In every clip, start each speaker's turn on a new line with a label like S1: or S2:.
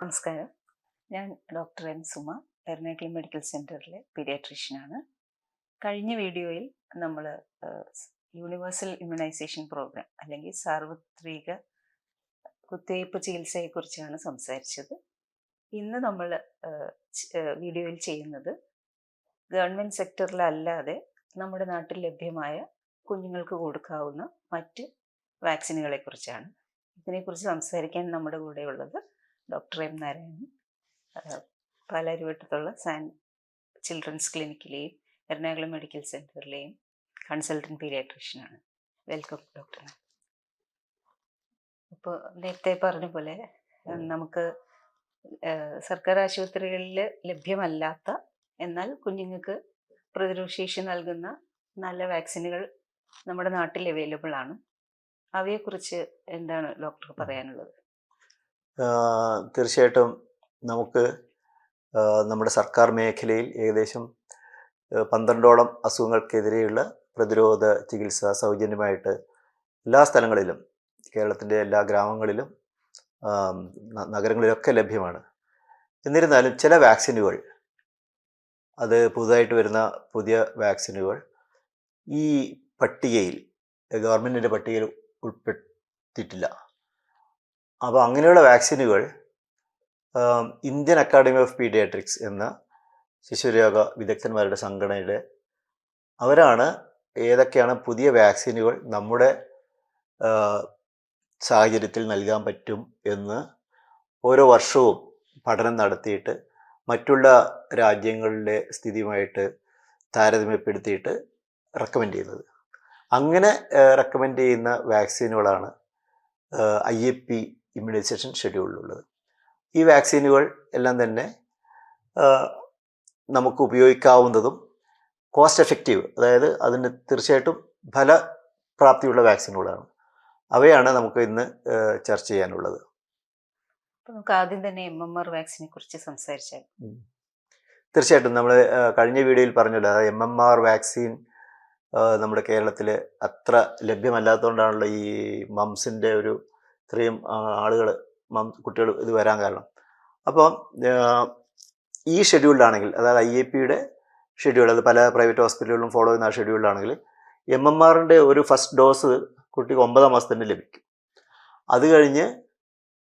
S1: നമസ്കാരം. ഞാൻ doctor M Suma Ernakulam medical സെന്ററിലെ പീഡിയാട്രീഷ്യനാണ്. കഴിഞ്ഞ വീഡിയോയിൽ നമ്മൾ യൂണിവേഴ്സൽ ഇമ്മ്യൂണൈസേഷൻ പ്രോഗ്രാം അല്ലെങ്കിൽ സാർവത്രിക കുത്തിവയ്പ്പ് ചികിത്സയെക്കുറിച്ചാണ് സംസാരിച്ചത്. ഇന്ന് നമ്മൾ വീഡിയോയിൽ ചെയ്യുന്നത് ഗവൺമെന്റ് സെക്ടറിലല്ലാതെ നമ്മുടെ നാട്ടിൽ ലഭ്യമായ കുഞ്ഞുങ്ങൾക്ക് കൊടുക്കാവുന്ന മറ്റ് വാക്സിനുകളെക്കുറിച്ചാണ്. ഇതിനെക്കുറിച്ച് സംസാരിക്കാൻ നമ്മുടെ കൂടെ ഉള്ളത് ഡോക്ടർ എം നാരായണൻ പാലാരിവട്ടത്തുള്ള സാൻ ചിൽഡ്രൻസ് ക്ലിനിക്കിലെയും എറണാകുളം മെഡിക്കൽ സെന്ററിലെയും കൺസൾട്ടന്റ് പീഡിയാട്രീഷ്യനാണ്. വെൽക്കം ഡോക്ടർ അപ്പോൾ നേരത്തെ പറഞ്ഞ പോലെ നമുക്ക് സർക്കാർ ആശുപത്രികളിൽ ലഭ്യമല്ലാത്ത എന്നാൽ കുഞ്ഞുങ്ങൾക്ക് പ്രതിരോധശേഷി നൽകുന്ന നല്ല വാക്സിനുകൾ നമ്മുടെ നാട്ടിൽ അവൈലബിൾ ആണ്. അവയെക്കുറിച്ച് എന്താണ് ഡോക്ടർ പറയാനുള്ളത്?
S2: തീർച്ചയായിട്ടും നമുക്ക് നമ്മുടെ സർക്കാർ മേഖലയിൽ ഏകദേശം പന്ത്രണ്ടോളം അസുഖങ്ങൾക്കെതിരെയുള്ള പ്രതിരോധ ചികിത്സ സൗജന്യമായിട്ട് എല്ലാ സ്ഥലങ്ങളിലും കേരളത്തിന്റെ എല്ലാ ഗ്രാമങ്ങളിലും നഗരങ്ങളിലൊക്കെ ലഭ്യമാണ്. എന്നിരുന്നാലും ചില വാക്സിനുകൾ അത് പുതുതായിട്ട് വരുന്ന പുതിയ വാക്സിനുകൾ ഈ പട്ടികയിൽ ഗവൺമെന്റിന്റെ പട്ടികയിൽ ഉൾപ്പെട്ടിട്ടില്ല. അപ്പോൾ അങ്ങനെയുള്ള വാക്സിനുകൾ ഇന്ത്യൻ അക്കാഡമി ഓഫ് പീഡിയാട്രിക്സ് എന്ന ശിശുരോഗ വിദഗ്ധന്മാരുടെ സംഘടനയുടെ അവരാണ് ഏതൊക്കെയാണ് പുതിയ വാക്സിനുകൾ നമ്മുടെ സാഹചര്യത്തിൽ നൽകാൻ പറ്റും എന്ന് ഓരോ വർഷവും പഠനം നടത്തിയിട്ട് മറ്റുള്ള രാജ്യങ്ങളിലെ സ്ഥിതിയുമായിട്ട് താരതമ്യപ്പെടുത്തിയിട്ട് റെക്കമെൻഡ് ചെയ്യുന്നത്. അങ്ങനെ റെക്കമെൻഡ് ചെയ്യുന്ന വാക്സിനുകളാണ് ഐ എ പി ഇമ്മ്യൂണൈസേഷൻ ഷെഡ്യൂളിലുള്ളത് ഈ വാക്സിനുകൾ എല്ലാം തന്നെ നമുക്ക് ഉപയോഗിക്കാവുന്നതും കോസ്റ്റ് എഫക്റ്റീവ് അതായത് അതിന് തീർച്ചയായിട്ടും ഫലപ്രാപ്തിയുള്ള വാക്സിനുകളാണ് അവയാണ് നമുക്ക് ഇന്ന് ചർച്ച ചെയ്യാനുള്ളത്.
S1: നമുക്ക് ആദ്യം തന്നെ എം എം ആർ വാക്സിനെ കുറിച്ച് സംസാരിച്ചാൽ
S2: തീർച്ചയായിട്ടും നമ്മൾ കഴിഞ്ഞ വീഡിയോയിൽ പറഞ്ഞല്ലോ അതായത് എം എം ആർ വാക്സിൻ നമ്മുടെ കേരളത്തിൽ അത്ര ലഭ്യമല്ലാത്തതുകൊണ്ടാണല്ലോ ഈ മംസിന്റെ ഒരു ഇത്രയും ആളുകൾ കുട്ടികൾ ഇത് വരാൻ കാരണം. അപ്പോൾ ഈ ഷെഡ്യൂളിലാണെങ്കിൽ അതായത് ഐ എ പിയുടെ ഷെഡ്യൂൾ അത് പല പ്രൈവറ്റ് ഹോസ്പിറ്റലുകളിലും ഫോളോ ചെയ്യുന്ന ആ ഷെഡ്യൂളിലാണെങ്കിൽ എം എം ആറിന്റെ ഒരു ഫസ്റ്റ് ഡോസ് കുട്ടിക്ക് ഒമ്പതാം മാസത്തിന് ലഭിക്കും. അത് കഴിഞ്ഞ്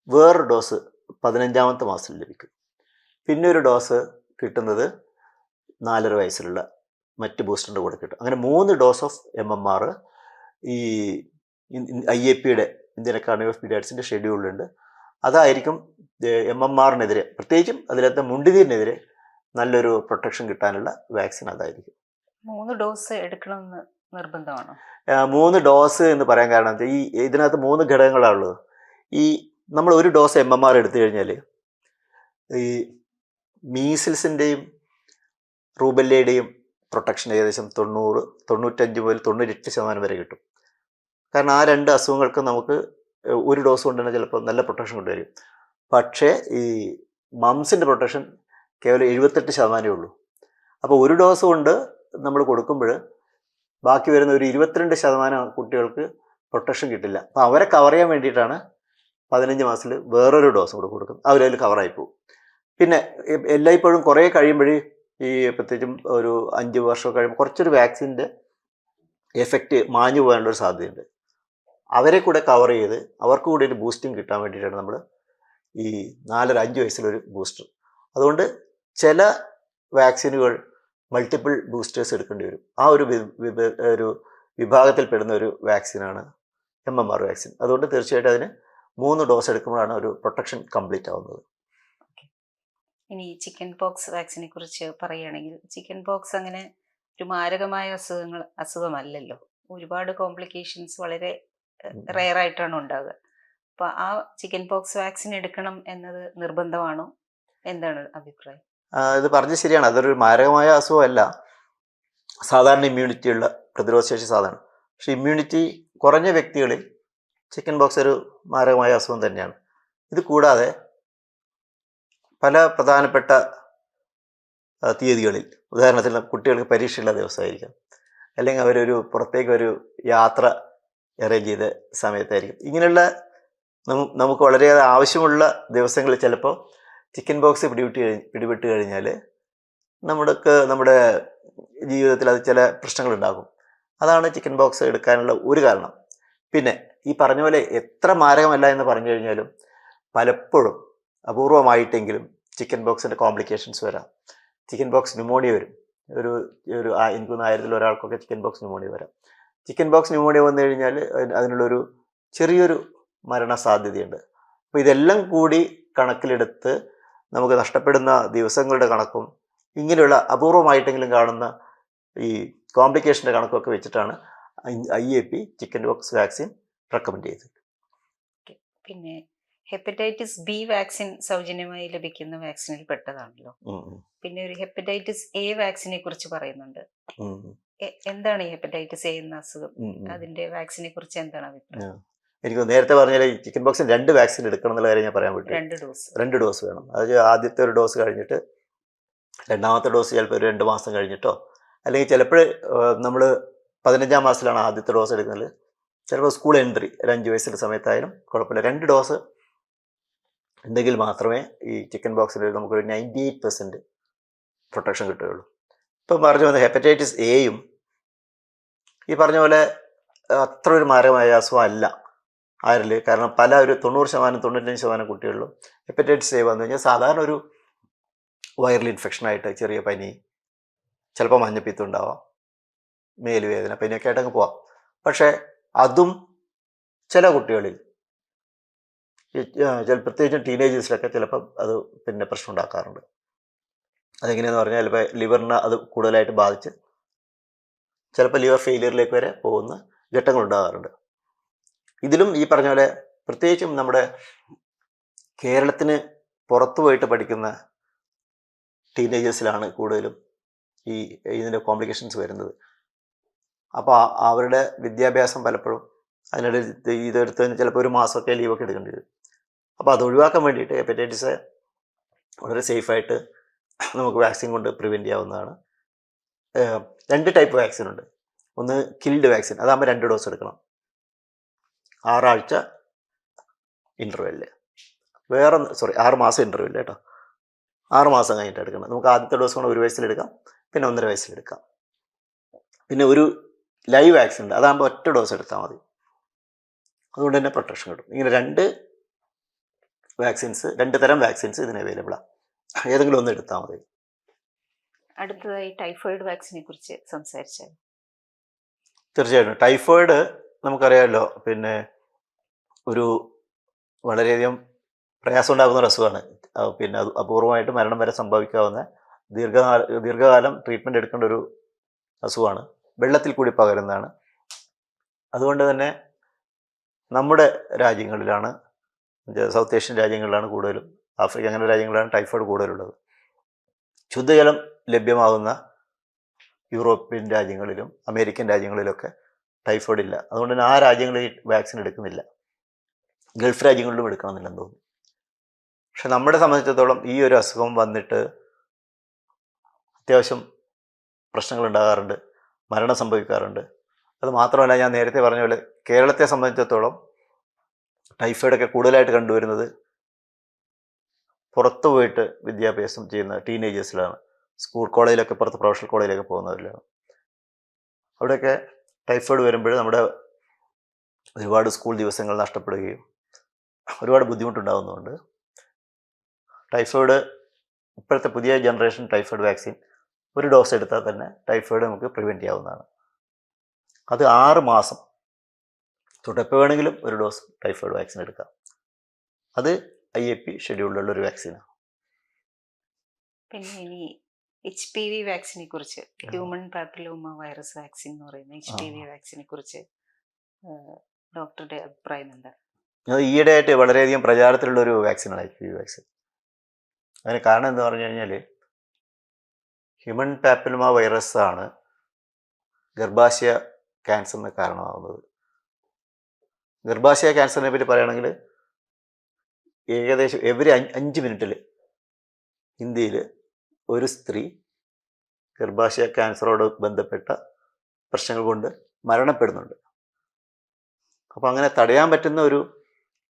S2: വേറൊരു ഡോസ് പതിനഞ്ചാമത്തെ മാസത്തിൽ ലഭിക്കും. പിന്നെ ഒരു ഡോസ് കിട്ടുന്നത് നാലര വയസ്സിലുള്ള മറ്റ് ബൂസ്റ്ററിന്റെ കൂടെ കിട്ടും. അങ്ങനെ മൂന്ന് dose of M M R ഈ ഐ എ പിയുടെ ഇന്ത്യൻ അക്കാഡമി ഓഫ് പീഡിയാട്സിന്റെ ഷെഡ്യൂളിലുണ്ട് അതായിരിക്കും എം എം ആറിനെതിരെ പ്രത്യേകിച്ചും അതിലത്തെ മുണ്ടിനീരിനെതിരെ നല്ലൊരു പ്രൊട്ടക്ഷൻ കിട്ടാനുള്ള വാക്സിൻ അതായിരിക്കും.
S1: മൂന്ന് ഡോസ് എടുക്കണമെന്ന് നിർബന്ധമാണ്?
S2: മൂന്ന് ഡോസ് എന്ന് പറയാൻ കാരണം ഈ ഇതിനകത്ത് മൂന്ന് ഘടകങ്ങളാണുള്ളത് ഈ നമ്മൾ ഒരു ഡോസ് എം എം ആർ എടുത്തു കഴിഞ്ഞാൽ ഈ മീസിൽസിന്റെയും റൂബല്ലയുടെയും പ്രൊട്ടക്ഷൻ ഏകദേശം തൊണ്ണൂറ് തൊണ്ണൂറ്റഞ്ച് മുതൽ തൊണ്ണൂറ്റെട്ട് ശതമാനം വരെ കിട്ടും. കാരണം ആ രണ്ട് അസുഖങ്ങൾക്കും നമുക്ക് ഒരു ഡോസ് കൊണ്ട് തന്നെ ചിലപ്പോൾ നല്ല പ്രൊട്ടക്ഷൻ കൊണ്ടുവരും. പക്ഷേ ഈ മംസിന്റെ പ്രൊട്ടക്ഷൻ കേവലം എഴുപത്തെട്ട് ശതമാനമേ ഉള്ളൂ. അപ്പോൾ ഒരു ഡോസ് കൊണ്ട് നമ്മൾ കൊടുക്കുമ്പോൾ ബാക്കി വരുന്ന ഒരു ഇരുപത്തിരണ്ട് ശതമാനം കുട്ടികൾക്ക് പ്രൊട്ടക്ഷൻ കിട്ടില്ല. അപ്പോൾ അവരെ കവർ ചെയ്യാൻ വേണ്ടിയിട്ടാണ് പതിനഞ്ച് മാസത്തിൽ വേറൊരു ഡോസ് കൂടെ കൊടുക്കുന്നത്. അവരതിൽ കവറായി പോകും പിന്നെ എല്ലായ്പ്പോഴും കുറേ കഴിയുമ്പോഴേ ഈ പ്രത്യേകിച്ചും ഒരു അഞ്ച് വർഷം കഴിയുമ്പോൾ കുറച്ചൊരു വാക്സിന്റെ എഫക്റ്റ് മാഞ്ഞു പോകാനുള്ള ഒരു സാധ്യതയുണ്ട്. അവരെ കൂടെ കവർ ചെയ്ത് അവർക്ക് കൂടി ഒരു ബൂസ്റ്റിംഗ് കിട്ടാൻ വേണ്ടിയിട്ടാണ് നമ്മൾ ഈ നാലര അഞ്ച് വയസ്സിലൊരു ബൂസ്റ്റർ അതുകൊണ്ട് ചില വാക്സിനുകൾ മൾട്ടിപ്പിൾ ബൂസ്റ്റേഴ്സ് എടുക്കേണ്ടി വരും. ആ ഒരു ഒരു വിഭാഗത്തിൽ പെടുന്ന ഒരു വാക്സിനാണ് എം എം ആർ വാക്സിൻ അതുകൊണ്ട് തീർച്ചയായിട്ടും അതിന് മൂന്ന് ഡോസ് എടുക്കുമ്പോഴാണ് ഒരു പ്രൊട്ടക്ഷൻ കംപ്ലീറ്റ് ആവുന്നത്.
S1: ഇനി ചിക്കൻ പോക്സ് വാക്സിനെ കുറിച്ച് പറയുകയാണെങ്കിൽ ചിക്കൻ പോക്സ് അങ്ങനെ ഒരു മാരകമായ അസുഖങ്ങൾ അസുഖമല്ലല്ലോ. ഒരുപാട് കോംപ്ലിക്കേഷൻസ് വളരെ റെയർ ആയിട്ടാണ് ഉണ്ടാവുക. അപ്പൊ ആ ചിക്കൻ പോക്സ് വാക്സിൻ എടുക്കണം എന്നത് നിർബന്ധമാണോ? എന്താണ് അഭിപ്രായം?
S2: ഇത് പറഞ്ഞ ശരിയാണ്. അതൊരു മാരകമായ അസുഖമല്ല. സാധാരണ ഇമ്മ്യൂണിറ്റി ഉള്ള പ്രതിരോധശേഷി സാധാരണ പക്ഷെ ഇമ്മ്യൂണിറ്റി കുറഞ്ഞ വ്യക്തികളിൽ ചിക്കൻ ബോക്സ് ഒരു മാരകമായ അസുഖം തന്നെയാണ്. ഇത് കൂടാതെ പല പ്രധാനപ്പെട്ട തീയതികളിൽ ഉദാഹരണത്തിന് കുട്ടികൾക്ക് പരീക്ഷയുള്ള ദിവസമായിരിക്കാം. അല്ലെങ്കിൽ അവരൊരു പുറത്തേക്ക് ഒരു യാത്ര അറേഞ്ച് ചെയ്ത സമയത്തായിരിക്കും. ഇങ്ങനെയുള്ള നമുക്ക് വളരെയേറെ ആവശ്യമുള്ള ദിവസങ്ങളിൽ ചിലപ്പോൾ ചിക്കൻ ബോക്സ് പിടിവിട്ട് പിടിപെട്ട് കഴിഞ്ഞാൽ നമ്മൾക്ക് നമ്മുടെ ജീവിതത്തിൽ അത് ചില പ്രശ്നങ്ങളുണ്ടാകും. അതാണ് ചിക്കൻ ബോക്സ് എടുക്കാനുള്ള ഒരു കാരണം. പിന്നെ ഈ പറഞ്ഞ പോലെ എത്ര മാരകമല്ല എന്ന് പറഞ്ഞു കഴിഞ്ഞാലും പലപ്പോഴും അപൂർവമായിട്ടെങ്കിലും ചിക്കൻ ബോക്സിന്റെ കോംപ്ലിക്കേഷൻസ് വരാം. ചിക്കൻ ബോക്സ് ന്യൂമോണിയ വരും. ഒരു ഒരു ആ- എനിക്ക് ആയിരത്തിൽ ഒരാൾക്കൊക്കെ ചിക്കൻ ബോക്സ് ന്യൂമോണിയ വരാം. ചിക്കൻ ബോക്സ് ന്യൂമോണിയ വന്നു കഴിഞ്ഞാൽ അതിന് അതിനുള്ളൊരു ചെറിയൊരു മരണ സാധ്യതയുണ്ട് അപ്പോൾ ഇതെല്ലാം കൂടി കണക്കിലെടുത്ത് നമുക്ക് നഷ്ടപ്പെടുന്ന ദിവസങ്ങളുടെ കണക്കും ഇങ്ങനെയുള്ള അപൂർവമായിട്ടെങ്കിലും കാണുന്ന ഈ കോംപ്ലിക്കേഷന്റെ കണക്കൊക്കെ വെച്ചിട്ടാണ് I A P chicken pox vaccine recommend ചെയ്തത്.
S1: പിന്നെ ഹെപ്പറ്റൈറ്റിസ് ബി വാക്സിൻ സൗജന്യമായി ലഭിക്കുന്ന വാക്സിനിൽ പെട്ടതാണല്ലോ. പിന്നെ ഒരു ഹെപ്പറ്റൈറ്റിസ് എ വാക്സിനെ കുറിച്ച് പറയുന്നുണ്ട്. എന്താണ് ഈ ഹെപ്പറ്റൈറ്റിസ് എന്ന അസുഖം. അതിന്റെ വാക്സിനെ കുറിച്ച് എന്താണ് അഭിപ്രായം?
S2: എനിക്ക് നേരത്തെ പറഞ്ഞാൽ ചിക്കൻ ബോക്സിന് രണ്ട് വാക്സിൻ എടുക്കണം എന്നുള്ള കാര്യം ഞാൻ പറയാൻ പറ്റും
S1: രണ്ട് ഡോസ്.
S2: രണ്ട് ഡോസ് വേണം. അത് ആദ്യത്തെ ഒരു ഡോസ് കഴിഞ്ഞിട്ട് രണ്ടാമത്തെ ഡോസ് ചിലപ്പോൾ ഒരു രണ്ട് മാസം കഴിഞ്ഞിട്ടോ അല്ലെങ്കിൽ ചിലപ്പോൾ നമ്മൾ പതിനഞ്ചാം മാസത്തിലാണ് ആദ്യത്തെ ഡോസ് എടുക്കുന്നത്. ചിലപ്പോൾ സ്കൂൾ എൻട്രി ഒരു അഞ്ച് വയസ്സിന്റെ സമയത്തായാലും കുഴപ്പമില്ല. രണ്ട് ഡോസ് ഉണ്ടെങ്കിൽ മാത്രമേ ഈ ചിക്കൻ ബോക്സിൽ നമുക്കൊരു നയന്റി എയ്റ്റ് പെർസെന്റ് പ്രൊട്ടക്ഷൻ കിട്ടുകയുള്ളൂ. ഇപ്പം പറഞ്ഞു വന്ന ഹെപ്പറ്റൈറ്റിസ് എയും ഈ പറഞ്ഞ പോലെ അത്ര ഒരു മാരകമായ അസുഖം അല്ല ആരിൽ കാരണം പല ഒരു തൊണ്ണൂറ് ശതമാനം തൊണ്ണൂറ്റഞ്ച് ശതമാനം കുട്ടികളിലും ഹെപ്പറ്റൈറ്റിസ് എ വന്നു കഴിഞ്ഞാൽ സാധാരണ ഒരു വൈറൽ ഇൻഫെക്ഷനായിട്ട് ചെറിയ പനി ചിലപ്പോൾ മഞ്ഞപ്പിത്തം ഉണ്ടാവാം മേലുവേദന പനിയൊക്കെ ആയിട്ട് അങ്ങ് പോവാം. പക്ഷേ അതും ചില കുട്ടികളിൽ ചില പ്രത്യേകിച്ചും ടീനേജേഴ്സിലൊക്കെ ചിലപ്പം അത് പിന്നെ പ്രശ്നം ഉണ്ടാക്കാറുണ്ട്. അതെങ്ങനെയാന്ന് പറഞ്ഞാൽ ചിലപ്പോൾ ലിവറിനെ അത് കൂടുതലായിട്ട് ബാധിച്ച് ചിലപ്പോൾ ലിവർ ഫെയിലിയറിലേക്ക് വരെ പോകുന്ന ഘട്ടങ്ങൾ ഉണ്ടാകാറുണ്ട്. ഇതിലും ഈ പറഞ്ഞ പോലെ പ്രത്യേകിച്ചും നമ്മുടെ കേരളത്തിന് പുറത്തു പോയിട്ട് പഠിക്കുന്ന ടീനേജേഴ്സിലാണ് കൂടുതലും ഈ ഇതിന്റെ കോംപ്ലിക്കേഷൻസ് വരുന്നത്. അപ്പോൾ അവരുടെ വിദ്യാഭ്യാസം പലപ്പോഴും അതിനിടെ ഇതെടുത്ത് ചിലപ്പോൾ ഒരു മാസമൊക്കെ ലീവൊക്കെ എടുക്കേണ്ടി വരും. അപ്പോൾ അത് ഒഴിവാക്കാൻ വേണ്ടിയിട്ട് ഹെപ്പറ്റൈറ്റിസ് വളരെ സേഫായിട്ട് നമുക്ക് വാക്സിൻ കൊണ്ട് പ്രിവെന്റ് ചെയ്യാവുന്നതാണ്. രണ്ട് ടൈപ്പ് വാക്സിൻ ഉണ്ട്. ഒന്ന് കിൽഡ് വാക്സിൻ അതാകുമ്പോൾ രണ്ട് ഡോസ് എടുക്കണം. ആറാഴ്ച ഇന്റർവെല്ലിൽ വേറെ സോറി ആറ് മാസം ഇന്റർവെല്ലിൽ കേട്ടോ ആറ് മാസം കഴിഞ്ഞിട്ട് എടുക്കണം നമുക്ക് ആദ്യത്തെ ഡോസ് കൊണ്ട് ഒരു വയസ്സിലെടുക്കാം പിന്നെ ഒന്നര വയസ്സിലെടുക്കാം പിന്നെ ഒരു ലൈവ് വാക്സിൻ ഉണ്ട് അതാകുമ്പോൾ ഒറ്റ ഡോസ് എടുത്താൽ മതി. അതുകൊണ്ട് തന്നെ പ്രൊട്ടക്ഷൻ കിട്ടും. ഇങ്ങനെ രണ്ട് വാക്സിൻസ് രണ്ട് തരം വാക്സിൻസ് ഇതിന് അവൈലബിളാണ് ഏതെങ്കിലും ഒന്ന് എടുത്താൽ മതി.
S1: അടുത്തതായി ടൈഫോയിഡ് വാക്സിനെ കുറിച്ച് സംസാരിച്ചാൽ
S2: തീർച്ചയായിട്ടും. ടൈഫോയിഡ് നമുക്കറിയാമല്ലോ പിന്നെ ഒരു വളരെയധികം പ്രയാസം ഉണ്ടാകുന്ന ഒരു അസുഖമാണ്. പിന്നെ അത് അപൂർവമായിട്ട് മരണം വരെ സംഭവിക്കാവുന്ന ദീർഘകാല ദീർഘകാലം ട്രീറ്റ്മെന്റ് എടുക്കേണ്ട ഒരു അസുഖമാണ്. വെള്ളത്തിൽ കൂടി പകരുന്നതാണ്. അതുകൊണ്ട് തന്നെ നമ്മുടെ രാജ്യങ്ങളിലാണ് സൗത്ത് ഏഷ്യൻ രാജ്യങ്ങളിലാണ് കൂടുതലും ആഫ്രിക്ക അങ്ങനെ രാജ്യങ്ങളിലാണ് ടൈഫോയിഡ് കൂടുതലുള്ളത്. ശുദ്ധജലം ലഭ്യമാകുന്ന യൂറോപ്യൻ രാജ്യങ്ങളിലും അമേരിക്കൻ രാജ്യങ്ങളിലൊക്കെ ടൈഫോയിഡ് ഇല്ല. അതുകൊണ്ട് തന്നെ ആ രാജ്യങ്ങളിൽ വാക്സിൻ എടുക്കുന്നില്ല. ഗൾഫ് രാജ്യങ്ങളിലും എടുക്കണമെന്നില്ലെന്ന് തോന്നുന്നു. പക്ഷെ നമ്മുടെ സംബന്ധിച്ചിടത്തോളം ഈ ഒരു അസുഖം വന്നിട്ട് അത്യാവശ്യം പ്രശ്നങ്ങൾ ഉണ്ടാകാറുണ്ട് മരണം സംഭവിക്കാറുണ്ട്. അത് മാത്രമല്ല ഞാൻ നേരത്തെ പറഞ്ഞ പോലെ കേരളത്തെ സംബന്ധിച്ചിടത്തോളം ടൈഫോയിഡൊക്കെ കൂടുതലായിട്ട് കണ്ടുവരുന്നത് പുറത്തു പോയിട്ട് വിദ്യാഭ്യാസം ചെയ്യുന്ന ടീനേജേഴ്സിലാണ് സ്കൂൾ കോളേജിലൊക്കെ പുറത്ത് പ്രൊഫഷണൽ കോളേജിലൊക്കെ പോകുന്നവരിലാണ്. അവിടെയൊക്കെ ടൈഫോയിഡ് വരുമ്പോൾ നമ്മുടെ ഒരുപാട് സ്കൂൾ ദിവസങ്ങൾ നഷ്ടപ്പെടുകയും ഒരുപാട് ബുദ്ധിമുട്ടുണ്ടാകുന്നുണ്ട് ടൈഫോയിഡ് ഇപ്പോഴത്തെ പുതിയ ജനറേഷൻ ടൈഫോയിഡ് വാക്സിൻ ഒരു ഡോസ് എടുത്താൽ തന്നെ ടൈഫോയിഡ് നമുക്ക് പ്രിവെന്റ് ചെയ്യാവുന്നതാണ്. അത് ആറ് മാസം തുടപ്പ് വേണമെങ്കിലും ഒരു ഡോസ് ടൈഫോയിഡ് വാക്സിൻ എടുക്കാം. അത് ഐ എ പി ഷെഡ്യൂളിലുള്ള ഒരു വാക്സിനാണ്
S1: പിന്നെ ഇനി എച്ച് പി വി വാക്സിനെ കുറിച്ച് ഹ്യൂമൻ പാപ്പിലോമ വൈറസ് വാക്സിൻ എന്ന് പറയുന്ന എച്ച് പി വി വാക്സിനെ കുറിച്ച് ഡോക്ടറുടെ അഭിപ്രായം എന്താ
S2: അത് ഈയിടെയായിട്ട് വളരെയധികം പ്രചാരത്തിലുള്ള ഒരു വാക്സിനാണ് എച്ച് പി വി വാക്സിൻ. അതിന് കാരണം എന്താ പറഞ്ഞു കഴിഞ്ഞാൽ ഹ്യൂമൻ പാപ്പിലോമ വൈറസ് ആണ് ഗർഭാശയ ക്യാൻസറിന് കാരണമാകുന്നത് ഗർഭാശയ ക്യാൻസറിനെ പറ്റി പറയുകയാണെങ്കിൽ ഏകദേശം എവരി അഞ്ച് മിനിറ്റിൽ ഇന്ത്യയിൽ ഒരു സ്ത്രീ ഗർഭാശയ ക്യാൻസറോട് ബന്ധപ്പെട്ട പ്രശ്നങ്ങൾ കൊണ്ട് മരണപ്പെടുന്നുണ്ട്. അപ്പോൾ അങ്ങനെ തടയാൻ പറ്റുന്ന ഒരു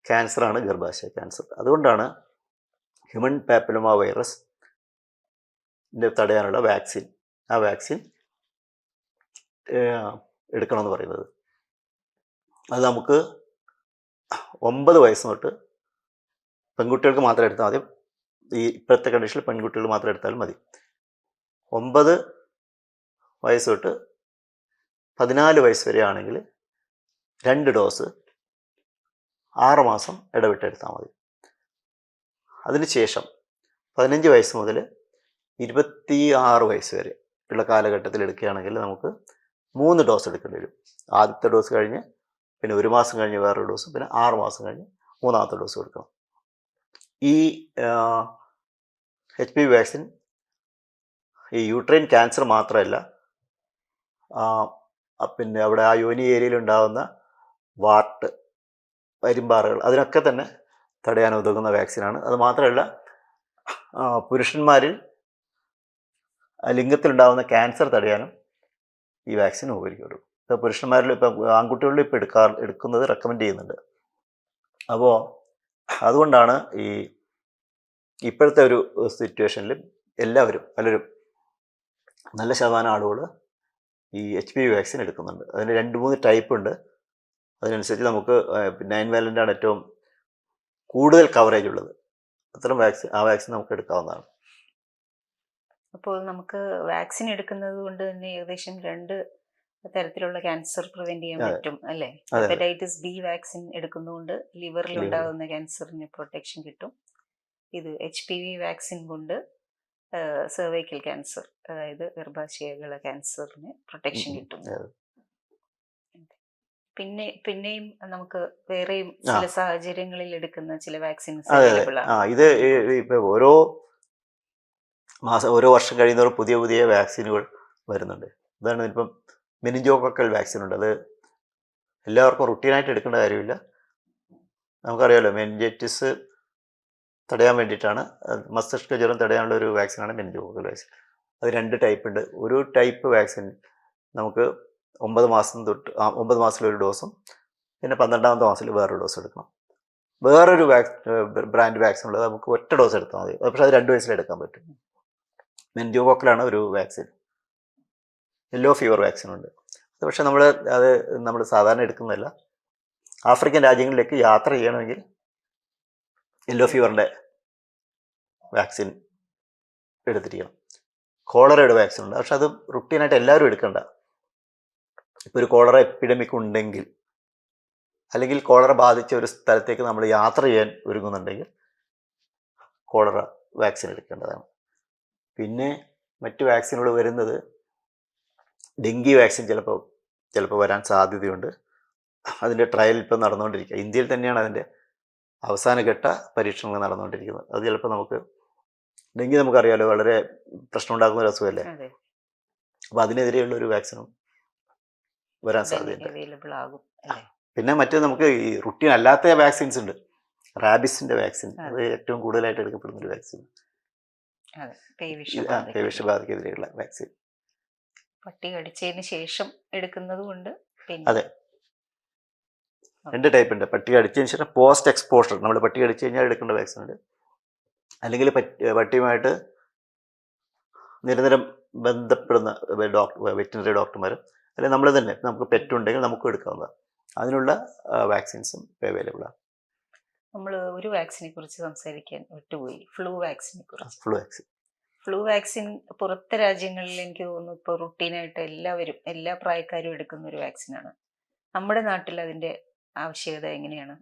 S2: ക്യാൻസറാണ് ഗർഭാശയ ക്യാൻസർ അതുകൊണ്ടാണ് ഹ്യൂമൻ പാപ്പിലോമ വൈറസ് തടയാനുള്ള വാക്സിൻ ആ വാക്സിൻ എടുക്കണമെന്ന് പറയുന്നത്. അത് നമുക്ക് ഒമ്പത് വയസ്സ് തൊട്ട് പെൺകുട്ടികൾക്ക് മാത്രം എടുത്താൽ മതി. ഈ ഇപ്പോഴത്തെ കണ്ടീഷനിൽ പെൺകുട്ടികൾ മാത്രം എടുത്താലും മതി. ഒമ്പത് വയസ്സ് തൊട്ട് പതിനാല് വയസ്സ് വരെ ആണെങ്കിൽ രണ്ട് ഡോസ് ആറുമാസം ഇടവിട്ടെടുത്താൽ മതി. അതിനുശേഷം പതിനഞ്ച് വയസ്സ് മുതൽ ഇരുപത്തി ആറ് വയസ്സ് വരെ ഉള്ള കാലഘട്ടത്തിൽ എടുക്കുകയാണെങ്കിൽ നമുക്ക് മൂന്ന് ഡോസ് എടുക്കേണ്ടി വരും. ആദ്യത്തെ ഡോസ് കഴിഞ്ഞ് പിന്നെ ഒരു മാസം കഴിഞ്ഞ് വേറൊരു ഡോസ് പിന്നെ ആറ് മാസം കഴിഞ്ഞ് മൂന്നാമത്തെ ഡോസ് കൊടുക്കണം. ഈ എച്ച് പി വാക്സിൻ ഈ യൂട്രൈൻ ക്യാൻസർ മാത്രമല്ല പിന്നെ അവിടെ ആ യോനി ഏരിയയിൽ ഉണ്ടാകുന്ന വാർട്ട് കരിമ്പാറകൾ അതിനൊക്കെ തന്നെ തടയാൻ ഉതകുന്ന വാക്സിനാണ് അത് മാത്രമല്ല പുരുഷന്മാരിൽ ലിംഗത്തിലുണ്ടാകുന്ന ക്യാൻസർ തടയാനും ഈ വാക്സിൻ ഉപകരിക്കുള്ളൂ ഇപ്പോൾ പുരുഷന്മാരിൽ ഇപ്പം ആൺകുട്ടികളിൽ ഇപ്പോൾ എടുക്കാറ് എടുക്കുന്നത് റെക്കമെൻഡ് ചെയ്യുന്നുണ്ട്. അപ്പോൾ അതുകൊണ്ടാണ് ഈ ഇപ്പോഴത്തെ ഒരു സിറ്റുവേഷനിൽ എല്ലാവരും പലരും നല്ല ശതമാനം ആളുകൾ ഈ എച്ച് പി വി വാക്സിൻ എടുക്കുന്നുണ്ട്. അതിന് രണ്ട് മൂന്ന് ടൈപ്പ് ഉണ്ട്. അതിനനുസരിച്ച് നമുക്ക് നയൻ വാലന്റാണ് ഏറ്റവും കൂടുതൽ കവറേജ് ഉള്ളത്. അത്തരം വാക്സിൻ ആ വാക്സിൻ നമുക്ക് എടുക്കാവുന്നതാണ്.
S1: അപ്പോൾ നമുക്ക് വാക്സിൻ എടുക്കുന്നത് കൊണ്ട് തന്നെ ഏകദേശം രണ്ട് തരത്തിലുള്ള ക്യാൻസർ പ്രിവെന്റ് ചെയ്യാൻ പറ്റും അല്ലേ? ഹെപ്പറ്റൈറ്റിസ് ബി വാക്സിൻ എടുക്കുന്നതുകൊണ്ട് ലിവറിൽ ഉണ്ടാകുന്ന ക്യാൻസറിന് പ്രൊട്ടക്ഷൻ കിട്ടും. ഇത് എച്ച് പി വി വാക്സിൻ കൊണ്ട് സെർവൈക്കൽ ക്യാൻസർ അതായത് ഗർഭാശയകള ക്യാൻസറിന് പ്രൊട്ടക്ഷൻ കിട്ടും. പിന്നെ പിന്നെയും നമുക്ക് വേറെയും ചില സാഹചര്യങ്ങളിൽ എടുക്കുന്ന ചില വാക്സിൻസ്
S2: ഇത് ഓരോ മാസം ഓരോ വർഷം കഴിയുന്നതോറും പുതിയ പുതിയ വാക്സിനുകൾ വരുന്നുണ്ട്. അതാണ് ഇപ്പം മെനിഞ്ചോക്കൽ വാക്സിൻ ഉണ്ട്. അത് എല്ലാവർക്കും റുട്ടീനായിട്ട് എടുക്കേണ്ട കാര്യമില്ല. നമുക്കറിയാമല്ലോ മെനിഞ്ചൈറ്റിസ് തടയാൻ വേണ്ടിയിട്ടാണ് മസ്തിഷ്ക ജ്വരം തടയാനുള്ള ഒരു വാക്സിനാണ് മെനിഞ്ചോക്കൽ വാക്സിൻ അത് രണ്ട് ടൈപ്പ് ഉണ്ട്. ഒരു ടൈപ്പ് വാക്സിൻ നമുക്ക് ഒമ്പത് മാസം തൊട്ട് ഒമ്പത് മാസത്തിൽ ഒരു ഡോസും പിന്നെ പന്ത്രണ്ടാമത്തെ മാസത്തിൽ വേറൊരു ഡോസ് എടുക്കണം. വേറൊരു വാക്സ് ബ്രാൻഡ് വാക്സിൻ ഉള്ളത് നമുക്ക് ഒറ്റ ഡോസ് എടുത്താൽ മതി. പക്ഷേ അത് രണ്ട് വയസ്സിൽ എടുക്കാൻ പറ്റും. മെൻജോകോക്കലാണ് ഒരു വാക്സിൻ യെല്ലോ ഫീവർ വാക്സിൻ ഉണ്ട്. അത് പക്ഷേ നമ്മൾ അത് നമ്മൾ സാധാരണ എടുക്കുന്നതല്ല. ആഫ്രിക്കൻ രാജ്യങ്ങളിലേക്ക് യാത്ര ചെയ്യണമെങ്കിൽ യെല്ലോ ഫീവറിന്റെ വാക്സിൻ എടുത്തിരിക്കണം. കോളറയുടെ വാക്സിൻ ഉണ്ട്. പക്ഷെ അത് റുട്ടീനായിട്ട് എല്ലാവരും എടുക്കണ്ട. ഇപ്പോൾ ഒരു കോളറ എപ്പിഡമിക് ഉണ്ടെങ്കിൽ അല്ലെങ്കിൽ കോളറ ബാധിച്ച ഒരു സ്ഥലത്തേക്ക് നമ്മൾ യാത്ര ചെയ്യാൻ ഒരുങ്ങുന്നുണ്ടെങ്കിൽ കോളറ വാക്സിൻ എടുക്കേണ്ടതാണ്. പിന്നെ മറ്റു വാക്സിനുകൾ വരുന്നത് ഡെങ്കി വാക്സിൻ ചിലപ്പോൾ ചിലപ്പോൾ വരാൻ സാധ്യതയുണ്ട്. അതിന്റെ ട്രയൽ ഇപ്പം നടന്നുകൊണ്ടിരിക്കുക ഇന്ത്യയിൽ തന്നെയാണ് അതിന്റെ അവസാനഘട്ട പരീക്ഷണങ്ങൾ നടന്നുകൊണ്ടിരിക്കുന്നത് അത് ചിലപ്പോൾ നമുക്ക് ഡെങ്കി നമുക്കറിയാലോ വളരെ പ്രശ്നമുണ്ടാക്കുന്ന ഒരു അസുഖമല്ലേ അപ്പോൾ അതിനെതിരെയുള്ള ഒരു വാക്സിനും വരാൻ സാധ്യതയുണ്ട്. പിന്നെ മറ്റേ നമുക്ക് ഈ റുട്ടീൻ അല്ലാത്ത വാക്സിൻസ് ഉണ്ട്. റാബിസിന്റെ വാക്സിൻ. അത് ഏറ്റവും കൂടുതലായിട്ട് എടുക്കപ്പെടുന്ന ഒരു വാക്സിൻ പേവിഷബാധക്കെതിരെയുള്ള വാക്സിൻ.
S1: പട്ടി കടിച്ചതിന് ശേഷം എടുക്കുന്നത് കൊണ്ട്
S2: അതെ. രണ്ട് ടൈപ്പ് ഉണ്ട്. പട്ടി കടിച്ചതിന് ശേഷം പോസ്റ്റ് എക്സ്പോഷർ നമ്മൾ പട്ടി കടിച്ചു കഴിഞ്ഞാൽ എടുക്കേണ്ട വാക്സിൻ ഉണ്ട്. അല്ലെങ്കിൽ പട്ടിയുമായിട്ട് നിരന്തരം ബന്ധപ്പെടുന്ന ഡോക്ടർ വെറ്റിനറി ഡോക്ടർമാർ അല്ലെങ്കിൽ നമ്മൾ തന്നെ നമുക്ക് പെറ്റ് ഉണ്ടെങ്കിൽ നമുക്ക് എടുക്കാവുന്നതാണ് അതിനുള്ള വാക്സിൻസും അവൈലബിൾ ആണ്
S1: നമ്മൾ ഒരു വാക്സിനെ കുറിച്ച് സംസാരിക്കാൻ വിട്ടുപോയി. ഫ്ലൂ വാക്സിനെ കുറിച്ച്
S2: ഫ്ലൂ വാക്സിൻ
S1: ഫ്ലൂ വാക്സിൻ പുറത്തെ രാജ്യങ്ങളിൽ എനിക്ക് തോന്നുന്നു ഇപ്പോൾ റുട്ടീനായിട്ട് എല്ലാവരും എല്ലാ പ്രായക്കാരും എടുക്കുന്ന ഒരു വാക്സിനാണ് നമ്മുടെ നാട്ടിൽ അതിന്റെ ആവശ്യകത എങ്ങനെയാണ്?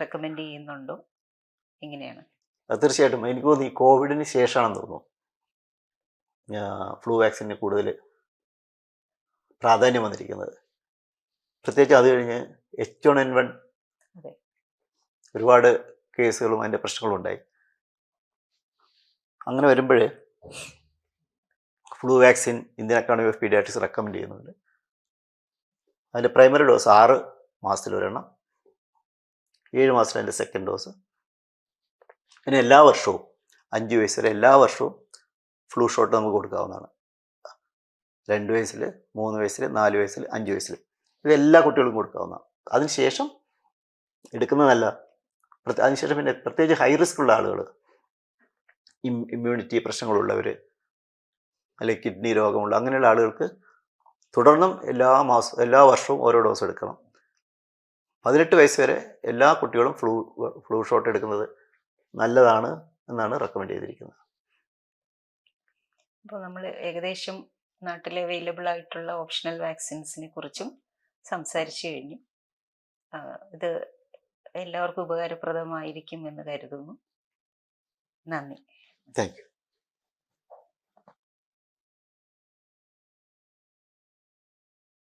S1: റെക്കമെൻഡ് ചെയ്യുന്നുണ്ടോ? എങ്ങനെയാണ്?
S2: തീർച്ചയായിട്ടും. എനിക്ക് തോന്നുന്നു ഈ കോവിഡിന് ശേഷമാണെന്ന് തോന്നുന്നു. ഫ്ലൂ വാക്സിന് കൂടുതൽ പ്രാധാന്യം വന്നിരിക്കുന്നത്. പ്രത്യേകിച്ച് അത് കഴിഞ്ഞ് എച്ച് വൺ എൻ വൺ. ഒരുപാട് കേസുകളും അതിന്റെ പ്രശ്നങ്ങളും ഉണ്ടായി. അങ്ങനെ വരുമ്പോൾ flu vaccine Indian academy of paediatrics recommend ചെയ്യുന്നുണ്ട്. അതിന്റെ പ്രൈമറി ഡോസ് ആറ് മാസത്തിൽ ഒരെണ്ണം ഏഴ് മാസത്തിൽ അതിന്റെ സെക്കൻഡ് ഡോസ് പിന്നെ എല്ലാ വർഷവും അഞ്ച് വയസ്സ് വരെ എല്ലാ വർഷവും ഫ്ലൂ ഷോട്ട് നമുക്ക് കൊടുക്കാവുന്നതാണ്. രണ്ട് വയസ്സിൽ മൂന്ന് വയസ്സിൽ നാല് വയസ്സിൽ അഞ്ച് വയസ്സിൽ ഇത് എല്ലാ കുട്ടികൾക്കും കൊടുക്കാവുന്നതാണ്. അതിനുശേഷം എടുക്കുന്നതല്ല അതിനുശേഷം പിന്നെ പ്രത്യേകിച്ച് ഹൈ റിസ്ക് ഉള്ള ആളുകൾ ഇമ്മ്യൂണിറ്റി പ്രശ്നങ്ങളുള്ളവർ അല്ലെങ്കിൽ കിഡ്നി രോഗമുള്ള അങ്ങനെയുള്ള ആളുകൾക്ക് തുടർന്നും എല്ലാ മാസം എല്ലാ വർഷവും ഓരോ ഡോസ് എടുക്കണം. പതിനെട്ട് വയസ്സ് വരെ എല്ലാ കുട്ടികളും ഫ്ലൂ ഫ്ലൂ ഷോട്ട് എടുക്കുന്നത് നല്ലതാണ് എന്നാണ് റെക്കമെൻഡ് ചെയ്തിരിക്കുന്നത്.
S1: അപ്പോൾ നമ്മൾ ഏകദേശം നാട്ടിൽ അവൈലബിൾ ആയിട്ടുള്ള ഓപ്ഷണൽ വാക്സിൻസിനെ കുറിച്ചും സംസാരിച്ചു കഴിഞ്ഞു. ഇത് എല്ലാവർക്കും ഉപകാരപ്രദമായിരിക്കും എന്ന് കരുതുന്നു. നന്ദി.
S2: Thank you.